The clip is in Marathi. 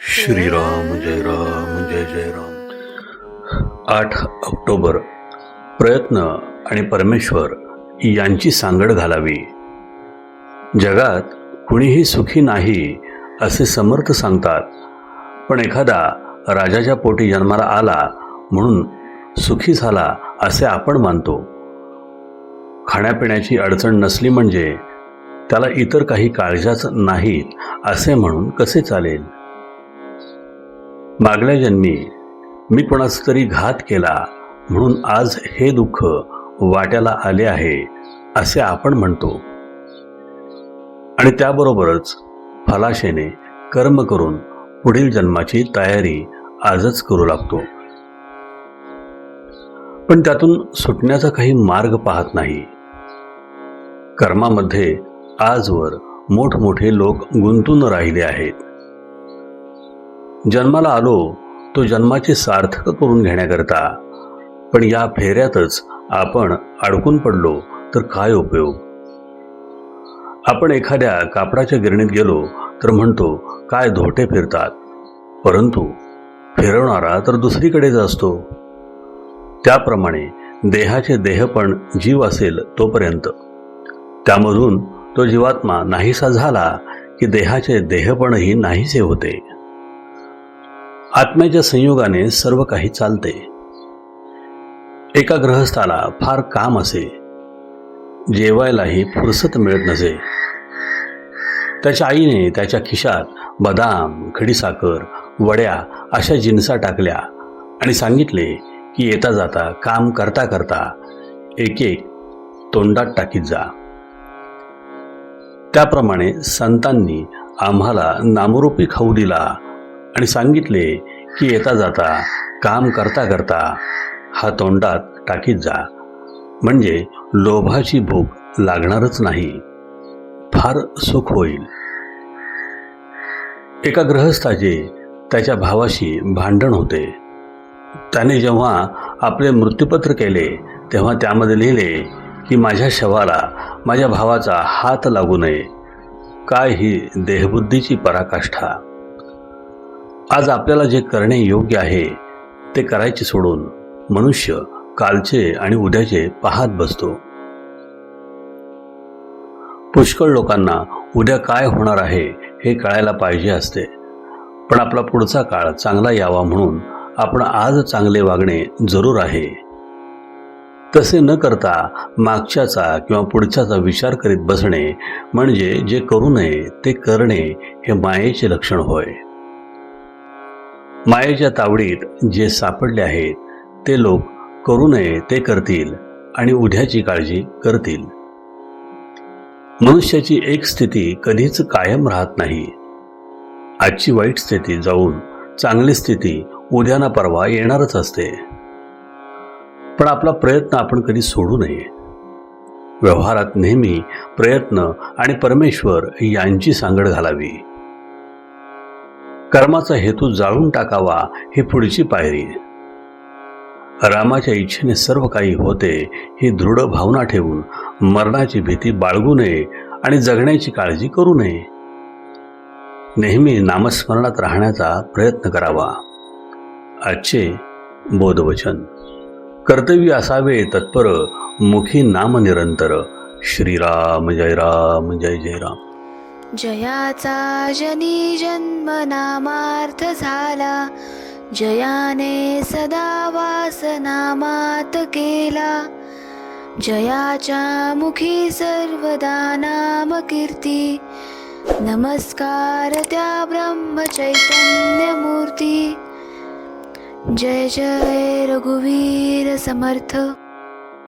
श्रीराम जय राम जय जय राम. आठ ऑक्टोबर. प्रयत्न आणि परमेश्वर यांची सांगड घालावी. जगात कुणीही सुखी नाही असे समर्थ सांगतात. पण एखादा राजाच्या पोटी जन्माला आला म्हणून सुखी झाला असे आपण मानतो. खाण्यापिण्याची अडचण नसली म्हणजे त्याला इतर काही काळजाच नाहीत असे म्हणून कसे चालेल? मागल्या जन्मी मी कोणाचा तरी घात केला म्हणून आज हे दुःख वाट्याला आले आहे असे आपण म्हणतो. आणि त्याबरोबरच फलाशेने कर्म करून पुढील जन्माची तयारी आजच करू लागतो. पण त्यातून सुटण्याचा काही मार्ग पाहत नाही. कर्मामध्ये आजवर मोठमोठे लोक गुंतून राहिले आहेत. जन्माला आलो तो जन्माचे सार्थक करून घेण्याकरता पण या फेऱ्यातच आपण अडकून पडलो तर काय उपयोग? आपण एखाद्या कापडाच्या गिरणीत गेलो तर म्हणतो काय धोटे फिरतात. परंतु फिरवणारा तर दुसरीकडेच असतो. त्याप्रमाणे देहाचे देहपण जीव असेल तोपर्यंत. त्यामधून तो जीवात्मा नाहीसा झाला की देहाचे देहपणही नाहीसे होते. आत्म्याच्या संयोगाने सर्व काही चालते. एका ग्रहस्थाला फार काम असे. जेवायलाही फुरसत मिळत नसे. त्याच्या आईने त्याच्या खिशात बदाम खडीसाखर वड्या अशा जिन्सा टाकल्या आणि सांगितले की येता जाता काम करता करता एक एक तोंडात टाकीत जा. त्याप्रमाणे संतांनी आम्हाला नामरूपी खाऊ दिला आणि सांगितले की येता जाता काम करता करता हा तोंडात टाकीत जा. म्हणजे लोभाची भूक लागणारच नाही. फार सुख होईल. एका ग्रहस्थाचे त्याच्या भावाशी भांडण होते. त्याने जेव्हा आपले मृत्यूपत्र केले तेव्हा त्यामध्ये लिहिले की माझ्या शवाला माझ्या भावाचा हात लागू नये. काय ही देहबुद्धीची पराकाष्ठा. आज आपल्याला जे करणे योग्य आहे ते करायचे सोडून मनुष्य कालचे आणि उद्याचे पाहत बसतो. पुष्कळ लोकांना उद्या काय होणार आहे हे कळायला पाहिजे असते. पण आपला पुढचा काळ चांगला यावा म्हणून आपण आज चांगले वागणे जरूर आहे. तसे न करता मागच्याचा किंवा पुढच्याचा विचार करीत बसणे म्हणजे जे करू नये ते करणे हे मायेचे लक्षण होय. मायेच्या तावडीत जे सापडले आहेत ते लोक करू नये ते करतील आणि उद्याची काळजी करतील. मनुष्याची एक स्थिती कधीच कायम राहत नाही. आजची वाईट स्थिती जाऊन चांगली स्थिती उद्या ना परवा येणारच असते. पण आपला प्रयत्न आपण कधी सोडू नये. व्यवहारात नेहमी प्रयत्न आणि परमेश्वर यांची सांगड घालावी. कर्माचा हेतू जाळून टाकावा ही पुढची पायरी. रामाच्या इच्छेने सर्व काही होते ही दृढ भावना ठेवून मरणाची भीती बाळगू नये आणि जगण्याची काळजी करू नये. नेहमी नामस्मरणात राहण्याचा प्रयत्न करावा. आजचे बोधवचन. कर्तव्य असावे तत्पर मुखी नाम निरंतर. श्रीराम जय राम जय जय राम. जयाचा जनी जन्म नामार्थ झाला. जयाने सदा वास नामात केला. जयाच्या मुखी सर्वदा नाम कीर्ती. नमस्कार त्या ब्रह्म चैतन्य मूर्ती. जय जय रघुवीर समर्थ।